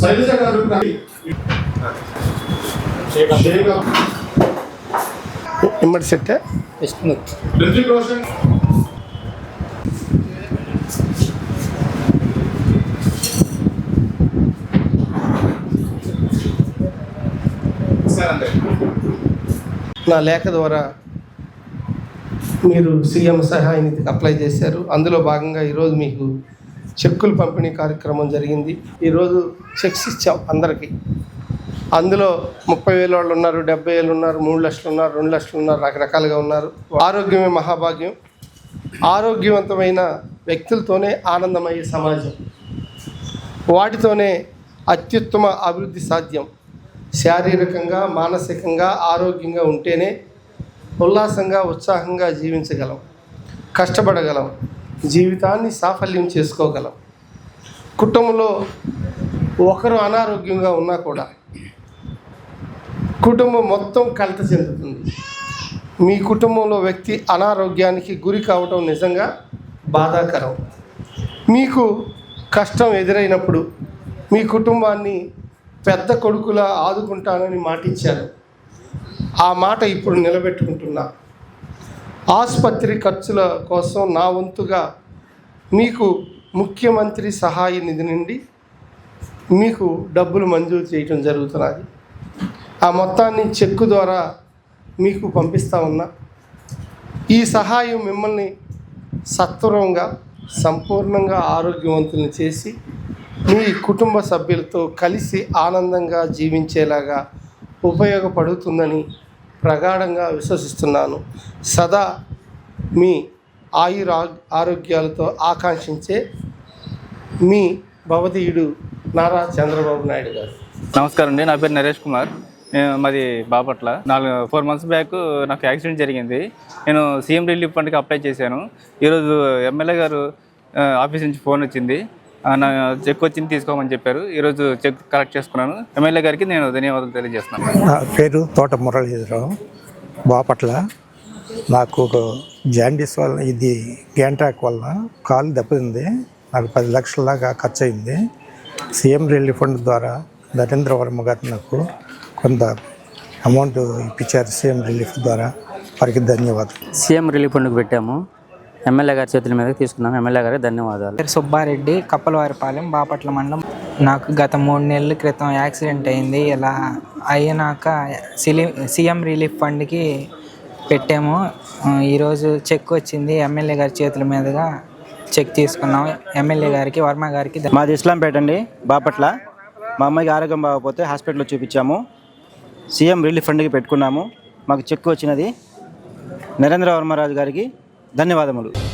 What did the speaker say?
శైలజ గారు ఇమ్మడి సెట్. రితిక్ రోషన్. నా లేఖ ద్వారా మీరు సీఎం సహాయ నిధికి అప్లై చేశారు. అందులో భాగంగా ఈరోజు మీకు చెక్కులు పంపిణీ కార్యక్రమం జరిగింది. ఈరోజు చెక్స్ ఇచ్చాం అందరికీ. అందులో ముప్పై వేల వాళ్ళు ఉన్నారు డెబ్బై వేలు ఉన్నారు మూడు లక్షలు ఉన్నారు రెండు లక్షలు ఉన్నారు రకరకాలుగా ఉన్నారు. ఆరోగ్యమే మహాభాగ్యం. ఆరోగ్యవంతమైన వ్యక్తులతోనే ఆనందమయ్యే సమాజం. వాటితోనే అత్యుత్తమ అభివృద్ధి సాధ్యం. శారీరకంగా మానసికంగా ఆరోగ్యంగా ఉంటేనే ఉల్లాసంగా ఉత్సాహంగా జీవించగలం. కష్టపడగలం. జీవితాన్ని సాఫల్యం చేసుకోగలం. కుటుంబంలో ఒకరు అనారోగ్యంగా ఉన్నా కూడా కుటుంబం మొత్తం కలత చెందుతుంది. మీ కుటుంబంలో వ్యక్తి అనారోగ్యానికి గురి కావటం నిజంగా బాధాకరం. మీకు కష్టం ఎదురైనప్పుడు మీ కుటుంబాన్ని పెద్ద కొడుకులా ఆదుకుంటానని మాటిచ్చారు. ఆ మాట ఇప్పుడు నిలబెట్టుకుంటున్నా. ఆసుపత్రి ఖర్చుల కోసం నా వంతుగా మీకు ముఖ్యమంత్రి సహాయ నిధి నుండి మీకు డబ్బులు మంజూరు చేయటం జరుగుతున్నది. ఆ మొత్తాన్ని చెక్కు ద్వారా మీకు పంపిస్తా ఉన్నా. ఈ సహాయం మిమ్మల్ని సత్వరంగా సంపూర్ణంగా ఆరోగ్యవంతులను చేసి మీ కుటుంబ సభ్యులతో కలిసి ఆనందంగా జీవించేలాగా ఉపయోగపడుతుందని ప్రగాఢంగా విశ్వసిస్తున్నాను. సదా మీ ఆయుర ఆరోగ్యాలతో ఆకాంక్షించే మీ భవదీయుడు నారా చంద్రబాబు నాయుడు గారు. నమస్కారం అండి. నా పేరు నరేష్ కుమార్. మాది బాపట్ల. నాలుగు ఫోర్ మంత్స్ బ్యాక్ నాకు యాక్సిడెంట్ జరిగింది. నేను సీఎం రిలీఫ్ ఫండ్కి అప్లై చేశాను. ఈరోజు ఎమ్మెల్యే గారు ఆఫీస్ నుంచి ఫోన్ వచ్చింది. చెక్ వచ్చింది తీసుకోమని చెప్పారు. ఈరోజు చెక్ కలెక్ట్ చేసుకున్నాను. ఎమ్మెల్యే గారికి నేను ధన్యవాదాలు తెలియజేస్తున్నాను. నా పేరు తోట మురళీధరరావు. బాపట్ల. నాకు ఒక జాండీస్ వల్ల ఇది గ్యాంట్రాక్ వల్ల కాలు దెబ్బతింది. నాకు పది లక్షల దాకా ఖర్చు అయింది సీఎం రిలీఫ్ ఫండ్ ద్వారా నరేంద్ర వర్మ గారు నాకు కొంత అమౌంట్ ఇప్పించారు. సీఎం రిలీఫ్ ద్వారా వారికి ధన్యవాదాలు. సీఎం రిలీఫ్ ఫండ్కి పెట్టాము. ఎమ్మెల్యే గారి చేతుల మీద తీసుకున్నాము ఎమ్మెల్యే గారికి ధన్యవాదాలు. పేరు సుబ్బారెడ్డి కప్పలవారిపాలెం బాపట్ల మండలం. నాకు గత మూడు నెలల క్రితం యాక్సిడెంట్ అయింది. ఇలా అయినాక సిలి సీఎం రిలీఫ్ ఫండ్కి పెట్టాము. ఈరోజు చెక్ వచ్చింది. ఎమ్మెల్యే గారి చేతుల మీదుగా చెక్ తీసుకున్నాం. ఎమ్మెల్యే గారికి వర్మ గారికి మాది ఇస్లాంపేట అండి బాపట్ల. మా అమ్మాయికి ఆరోగ్యం బాగపోతే హాస్పిటల్లో చూపించాము. సీఎం రిలీఫ్ ఫండ్కి పెట్టుకున్నాము. మాకు చెక్ వచ్చినది. నరేంద్ర వర్మరాజు గారికి ధన్యవాదములు.